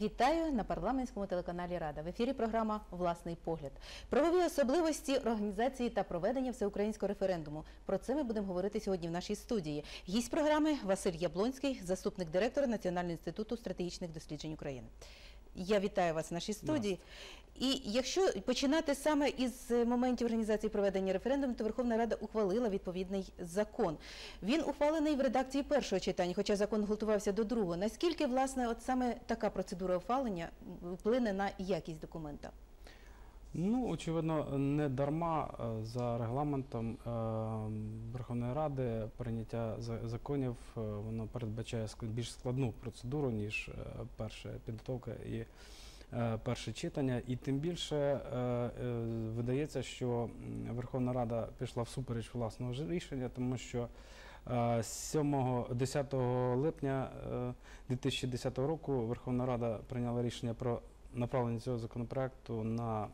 Вітаю на парламентському телеканалі Рада. В ефірі програма Власний погляд. Правові особливості організації та проведення всеукраїнського референдуму. Про це ми будемо говорити сьогодні в нашій студії. Гість програми Василь Яблонський, заступник директора Національного інституту стратегічних досліджень України. Я вітаю вас в нашій студії. І якщо починати саме із е, моментів організації проведення референдуму, то Верховна Рада ухвалила відповідний закон. Він ухвалений в редакції першого читання, хоча закон готувався до другого. Наскільки власне от саме така процедура ухвалення вплине на якість документа? Ну, очевидно, не дарма е, за регламентом е, Верховної Ради прийняття за- законів е, воно передбачає більш складну процедуру, ніж перша підготовка і перше читання. І тим більше видається, що Верховна Рада пішла всупереч власного рішення, тому що е, 7 10 липня е, 2010 року Верховна Рада прийняла рішення про направлення цього законопроекту на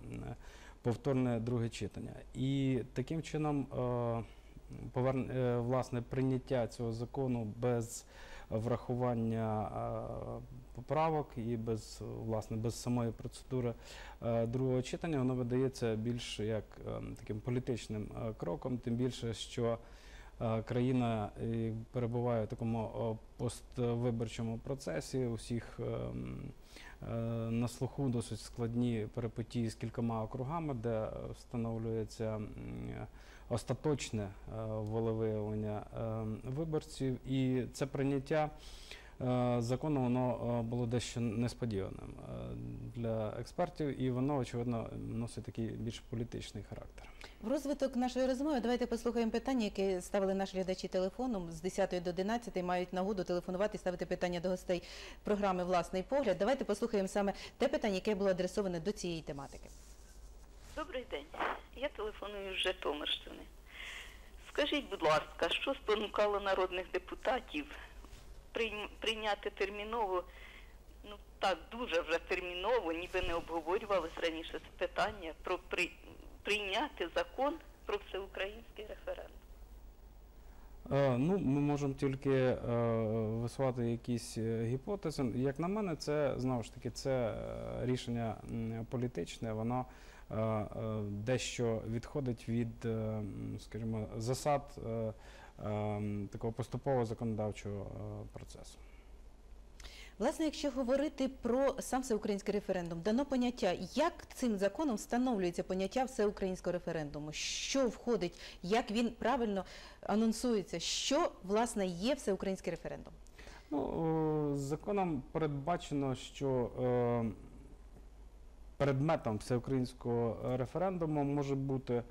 повторне друге читання. І таким чином е, е, власне прийняття цього закону без врахування е, поправок і без власне без самої процедури другого читання, воно видається більш як таким політичним кроком, тим більше, що країна перебуває в такому поствиборчому процесі. Усіх е, м, е, на слуху досить складні перепотії з кількома округами, де е, встановлюється е, остаточне е, волевиявлення е, виборців, і це прийняття. Е, Закону воно е, було дещо несподіваним е, для експертів, і воно очевидно носить такий більш політичний характер. В розвиток нашої розмови давайте послухаємо питання, яке ставили наші глядачі телефоном з 10 до 11, мають нагоду телефонувати і ставити питання до гостей програми Власний погляд. Давайте послухаємо саме те питання, яке було адресоване до цієї тематики. Добрий день. Я телефоную з Житомирщини. Скажіть, будь ласка, що спонукало народних депутатів прийняти терміново, ну так, дуже вже терміново, ніби не обговорювалось раніше це питання, про при... прийняти закон про всеукраїнський референдум? Е, Ну, ми можемо тільки е, висувати якісь е, гіпотези. Як на мене, це знову ж таки це е, рішення політичне, воно е, дещо відходить від, скажімо, засад е, такого поступового законодавчого е, процесу. Власне, якщо говорити про сам всеукраїнський референдум, дано поняття, як цим законом встановлюється поняття всеукраїнського референдуму, що входить, як він правильно анонсується, що власне є всеукраїнський референдум. Ну, е, законом передбачено, що е, предметом всеукраїнського референдуму може бути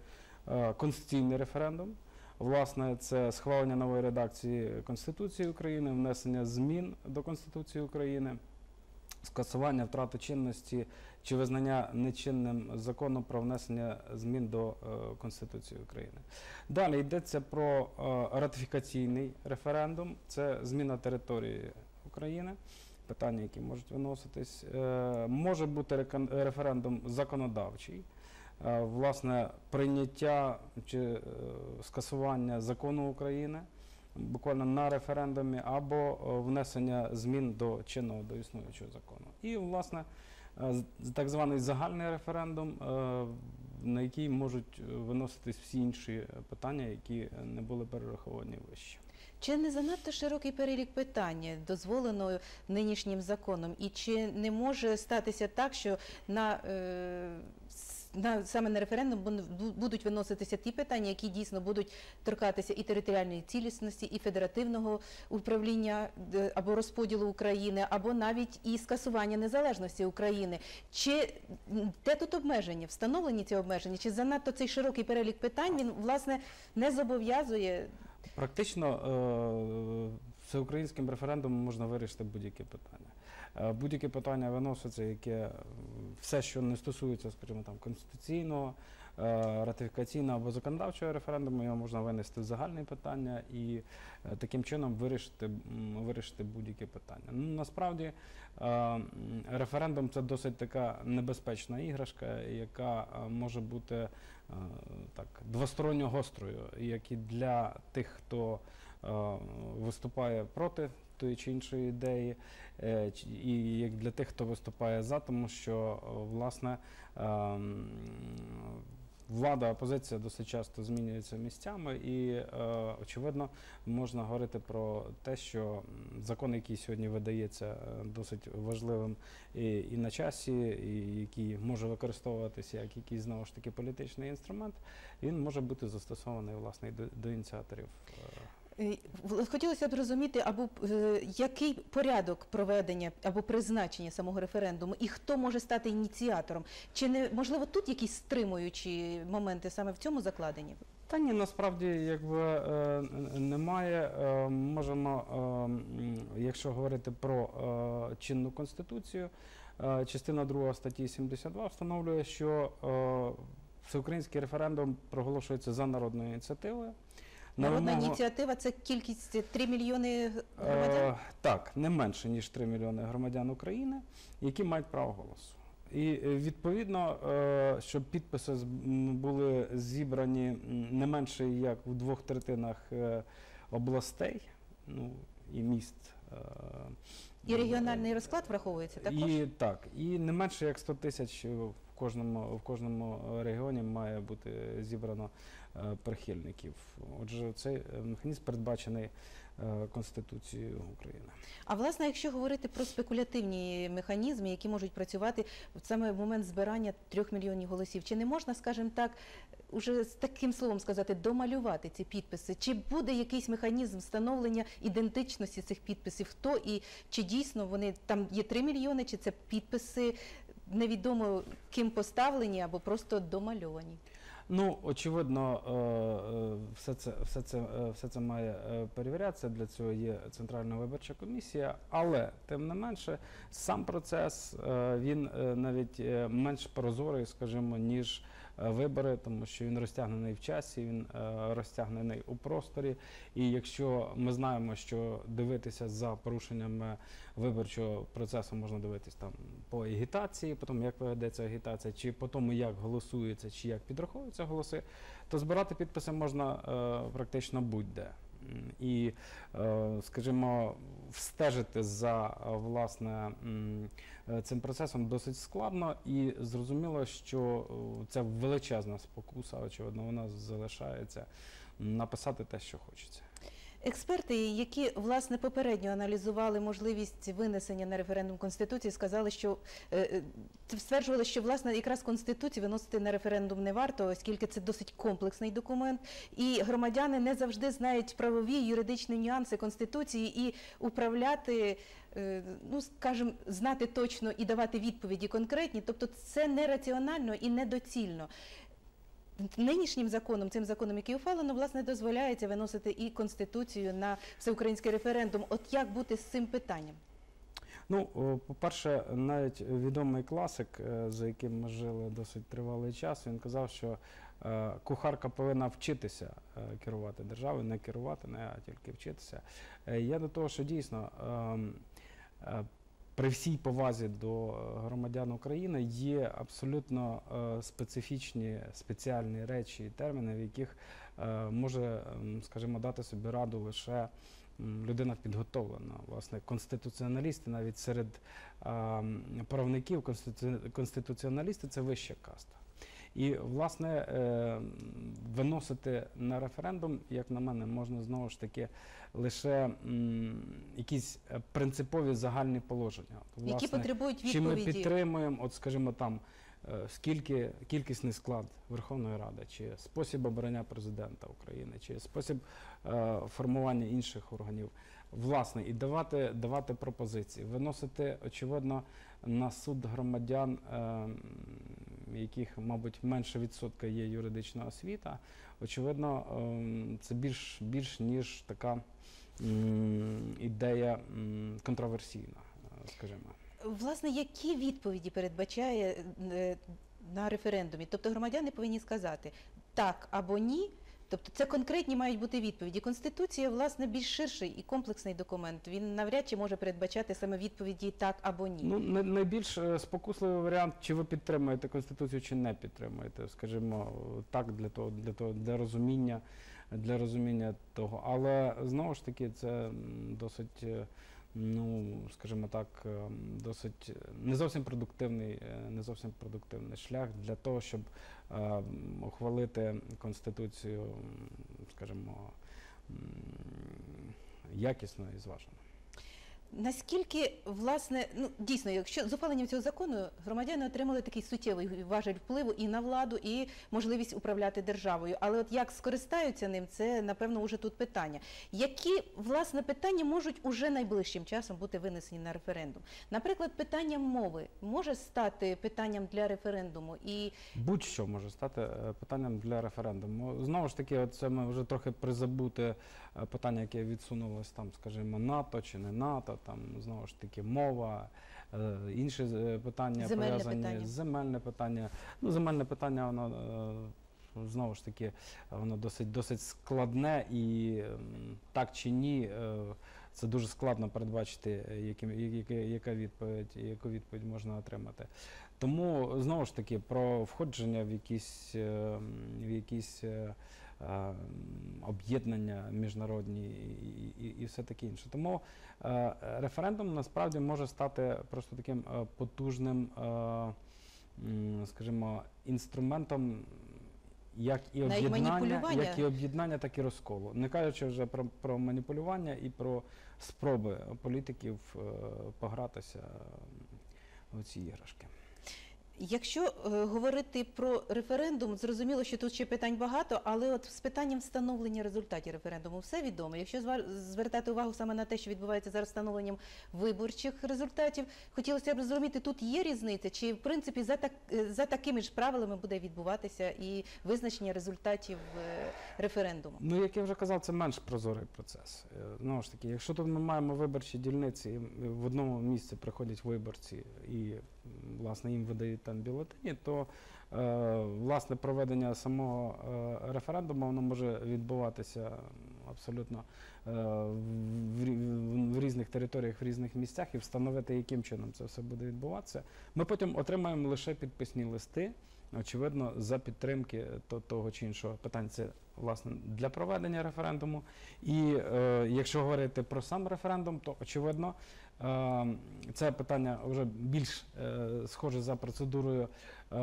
конституційний референдум. Власне, це схвалення нової редакції Конституції України, внесення змін до Конституції України, скасування втрати чинності чи визнання нечинним закону про внесення змін до е, Конституції України. Далі йдеться про е, ратифікаційний референдум, це зміна території України, питання, які можуть виноситись. Е, Може бути референдум законодавчий. Е, Власне, прийняття чи е, скасування закону України буквально на референдумі, або е, внесення змін до чинного до існуючого закону. І, власне, так званий загальний референдум, на який можуть виноситись всі інші питання, які не були перераховані вище. Чи не занадто широкий перелік питань дозволено нинішнім законом? І чи не може статися так, що на, е, на саме на референдум бу- будуть виноситися ті питання, які дійсно будуть торкатися і територіальної цілісності, і федеративного управління е, або розподілу України, або навіть і скасування незалежності України? Чи де тут обмеження? Встановлені ці обмеження? Чи занадто цей широкий перелік питань він власне не зобов'язує Практично е, всеукраїнським референдумом можна вирішити будь-які питання. Е, Будь-яке питання виноситься, яке все, що не стосується, скажімо, там конституційного, е, ратифікаційного або законодавчого референдуму, його можна винести в загальне питання і е, таким чином вирішити, вирішити будь-яке питання. Ну, насправді е, референдум це досить така небезпечна іграшка, яка може бути так двосторонньо гострою, як і для тих, хто виступає проти тої чи іншої ідеї, е, і як для тих, хто виступає за, тому що е, власне ем, влада, опозиція досить часто змінюються місцями, і е, очевидно можна говорити про те, що закон, який сьогодні видається досить важливим і, і на часі, і який може використовуватися як якийсь знову ж таки політичний інструмент, він може бути застосований власне до, до ініціаторів. Е, Хотілося б розуміти, або е, який порядок проведення або призначення самого референдуму, і хто може стати ініціатором? Чи не можливо тут якісь стримуючі моменти саме в цьому закладені? Та ні, насправді якби е, немає. Можемо, якщо говорити про чинну конституцію, е, частина 2 статті 72 встановлює, що всеукраїнський референдум проголошується за народною ініціативою. На Народна ініціатива це кількість 3 мільйони громадян. Е, так, не менше ніж 3 мільйони громадян України, які мають право голосу. І е, відповідно, е, щоб підписи були зібрані не менше як в двох третинах областей, ну і міст. е, І регіональний розклад враховується також. і так, і не менше як 100 тисяч в кожному, в кожному регіоні має бути зібрано прихильників. Отже, цей е, механізм передбачений е, Конституцією України. А власне, якщо говорити про спекулятивні механізми, які можуть працювати в саме в момент збирання трьох мільйонів голосів, чи не можна, скажімо так, уже з таким словом сказати, домалювати ці підписи? Чи буде якийсь механізм встановлення ідентичності цих підписів? Хто і чи дійсно вони там є 3 мільйони, чи це підписи невідомо ким поставлені або просто домальовані? Ну, очевидно, е, е, все це, все це, е, все це має перевірятися. Для цього є Центральна виборча комісія, але тим не менше, сам процес він навіть менш прозорий, скажімо, ніж вибори, тому що він розтягнений в часі, він е, розтягнений у просторі. І якщо ми знаємо, що дивитися за порушеннями виборчого процесу можна дивитись там по агітації, по тому, як ведеться агітація, чи по тому, як голосується, чи як підраховуються голоси, то збирати підписи можна е, практично будь-де. І, е, скажімо, встежити за е, власне е, цим процесом досить складно, і зрозуміло, що це величезна спокуса, очевидно, вона залишається написати те, що хочеться. Експерти, які власне попередньо аналізували можливість винесення на референдум конституції, сказали, що е, е, стверджували, що власне якраз конституцію виносити на референдум не варто, оскільки це досить комплексний документ, і громадяни не завжди знають правові юридичні нюанси конституції і управляти. е, Ну, скажімо, знати точно і давати відповіді конкретні, тобто це нераціонально і недоцільно. Нинішнім законом, цим законом, який ухвалено, власне, дозволяється виносити і конституцію на всеукраїнський референдум. От як бути з цим питанням? Ну, по-перше, навіть відомий класик, е, за яким ми жили досить тривалий час, він казав, що е, кухарка повинна вчитися е, керувати державою, не керувати, не, а тільки вчитися. Я до того, що дійсно ем, при всій повазі до е, громадян України є абсолютно е, специфічні спеціальні речі і терміни, в яких е, може, ем, скажімо, дати собі раду лише людина підготовлена. Власне, конституціоналісти навіть серед а, правників конститу- конституціоналісти це вища каста. І, власне, е, виносити на референдум, як на мене, можна знову ж таки лише якісь е, принципові загальні положення. От, Які потребують чи ми підтримуємо, от скажімо там, е, скільки кількісний склад Верховної Ради, чи спосіб обрання президента України, чи спосіб формування інших органів, власне, і давати, давати пропозиції, виносити, очевидно, на суд громадян, е, яких, мабуть, менше відсотка є юридична освіта. Очевидно, ем, це більш, більш ніж така ідея контроверсійна, е, скажімо. Власне, які відповіді передбачає е, на референдумі? Тобто громадяни повинні сказати так або ні, Тобто це конкретні мають бути відповіді. Конституція, власне, більш ширший і комплексний документ. Він навряд чи може передбачати саме відповіді так або ні. Ну, най- найбільш е, спокусливий варіант, чи ви підтримуєте Конституцію, чи не підтримуєте, скажімо, так, для того, для того, для розуміння, для розуміння того. Але знову ж таки, це досить, е, ну, скажімо так, е, досить не зовсім продуктивний, е, не зовсім продуктивний шлях для того, щоб е, ухвалити Конституцію, скажімо, якісно і зважено. Наскільки власне, ну дійсно, якщо з ухваленням цього закону громадяни отримали такий суттєвий важель впливу і на владу, і можливість управляти державою. Але от як скористаються ним, це напевно уже тут питання. Які власне питання можуть уже найближчим часом бути винесені на референдум? Наприклад, питання мови може стати питанням для референдуму, і Будь-що може стати е, питанням для референдуму. Знову ж таки, це ми вже трохи призабуте е, питання, яке відсунулось там, скажімо, НАТО чи не НАТО, там знову ж таки мова, е, інші е, питання Земельне пов'язані питання. земельне питання. Ну, земельне питання, воно е, знову ж таки, воно досить досить складне і так чи ні. е, Це дуже складно передбачити, е, яким- яка, відповідь, яку відповідь можна отримати. Тому знову ж таки про входження в якісь, е, в якісь е, е, об'єднання міжнародні і, і, і все таке інше. Тому е, референдум насправді може стати просто таким е, потужним, е, скажімо, інструментом. Як і об'єднання, як і об'єднання, так і розколу. Не кажучи вже про, про маніпулювання і про спроби політиків погратися в ці іграшки. Якщо е, говорити про референдум, зрозуміло, що тут ще питань багато, але от з питанням встановлення результатів референдуму все відомо. Якщо звертати увагу саме на те, що відбувається зараз встановленням виборчих результатів, хотілося б зрозуміти, тут є різниця, чи в принципі за так е, за такими ж правилами буде відбуватися і визначення результатів е, референдуму. Ну, як я вже казав, це менш прозорий процес. Знову ж таки, якщо тут ми маємо виборчі дільниці, і в одному місці приходять виборці і власне їм видають там бюлетені, то е, власне проведення самого е, референдуму воно може відбуватися абсолютно в різних територіях, в різних місцях, і встановити, яким чином це все буде відбуватися. Ми потім отримаємо лише підписні листи. Очевидно, за підтримки того чи іншого питання це власне для проведення референдуму. І е, якщо говорити про сам референдум, то очевидно е, це питання вже більш е, схоже за процедурою е,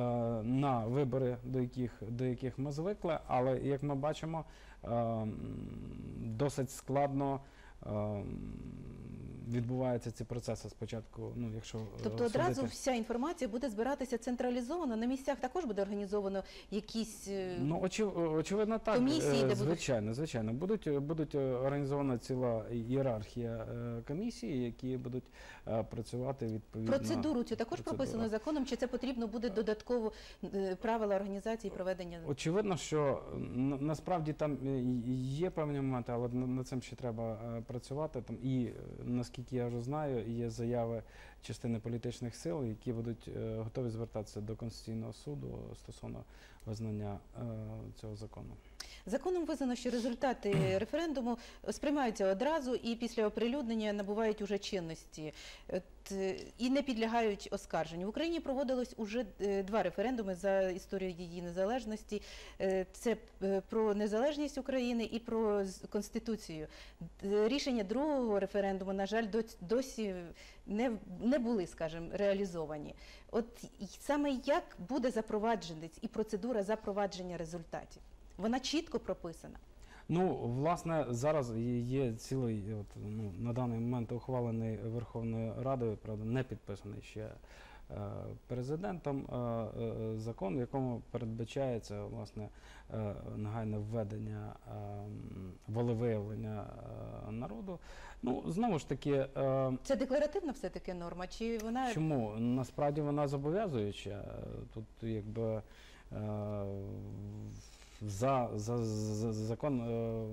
на вибори, до яких, до яких ми звикли, але як ми бачимо, е, досить складно. Е, Відбуваються ці процеси спочатку, ну якщо е, Тобто одразу вся інформація буде збиратися централізовано. На місцях також буде організовано якісь е, Ну, очев, очевидно, так. Комісії, Е, де звичайно, звичайно. Будуть, будуть е, організована ціла ієрархія е, комісій, які будуть е, працювати відповідно. Процедуру цю також процедура. прописано законом, чи це потрібно буде додатково е, правила організації проведення? Очевидно, що е, на- насправді там е, є певні моменти, але на- над цим ще треба е, працювати. Там і е, наскільки я вже знаю, є заяви частини політичних сил, які будуть е, готові звертатися до Конституційного суду стосовно визнання е, цього закону. Законом визнано, що результати референдуму сприймаються одразу і після оприлюднення набувають уже чинності е, і не підлягають оскарженню. В Україні проводилось уже е, два референдуми за історію її незалежності. Е, Це е, про незалежність України і про конституцію. Рішення другого референдуму, на жаль, досі не, не були, скажімо, реалізовані. От саме як буде запроваджений і процедура запровадження результатів? Вона чітко прописана. Ну, власне, зараз є- цілий от, ну, на даний момент ухвалений Верховною Радою, правда, не підписаний ще президентом е, е, закон, в якому передбачається власне нагайне введення е, волевиявлення е, народу. Ну, знову ж таки, е, Це декларативна все-таки норма, чи вона Чому? Насправді вона зобов'язуюча. Тут якби е, за, за, за закон е,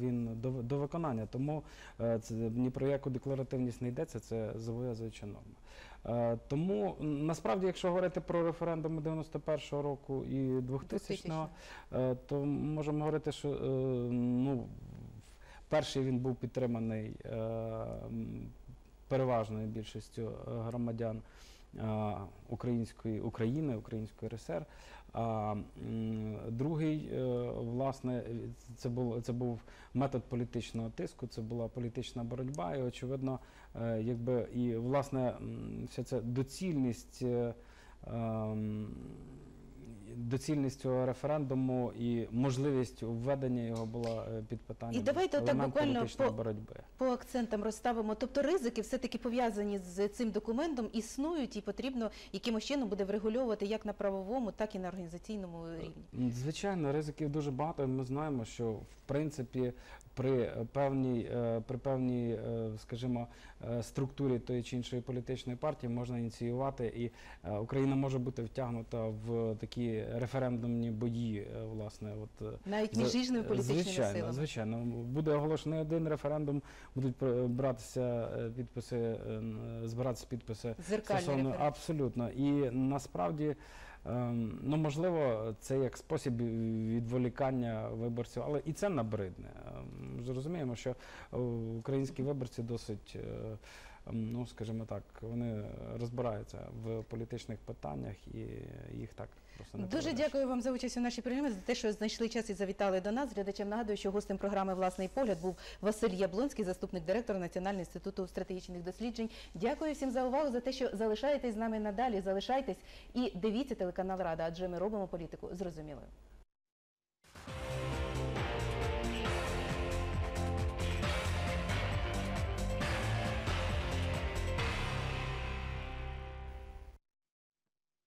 він до, до виконання. Тому е, це ні про яку декларативність не йдеться, це зобов'язуюча норма. Е, Тому насправді, якщо говорити про референдуми 91-го року і 2000-го, е, то можемо говорити, що е, ну, перший він був підтриманий е, переважною більшістю громадян української України, Української РСР. А другий, е, власне, це був, це був метод політичного тиску, це була політична боротьба, і очевидно, е, якби і власне вся ця доцільність. Доцільність цього референдуму і можливість введення його була е, під питанням І давайте елемент буквально по- боротьби. По акцентам розставимо. Тобто ризики все-таки пов'язані з цим документом, існують і потрібно якимось чином буде врегульовувати як на правовому, так і на організаційному рівні. Звичайно, ризиків дуже багато. Ми знаємо, що в принципі при певній, е, при певній, е, скажімо, структурі тої чи іншої політичної партії можна ініціювати, і е, Україна може бути втягнута в такі референдумні бої, е, власне, от е, Навіть між різними політичними звичайно, силами. Звичайно, буде оголошений один референдум, будуть братися е, підписи, е, збиратися підписи Зеркальний стосовно референдум. абсолютно. І насправді, ну можливо, це як спосіб відволікання виборців, але і це набридне. Ем, Ми ж розуміємо, що е, українські виборці досить. Ем, Ну, скажімо так, вони розбираються в політичних питаннях і їх так просто не Дуже проведеш. дякую вам за участь у нашій програмі, за те, що знайшли час і завітали до нас. Глядачам нагадую, що гостем програми Власний погляд був Василь Яблонський, заступник директора Національного інституту стратегічних досліджень. Дякую всім за увагу, за те, що залишаєтесь з нами надалі. Залишайтесь і дивіться телеканал Рада, адже ми робимо політику зрозумілою.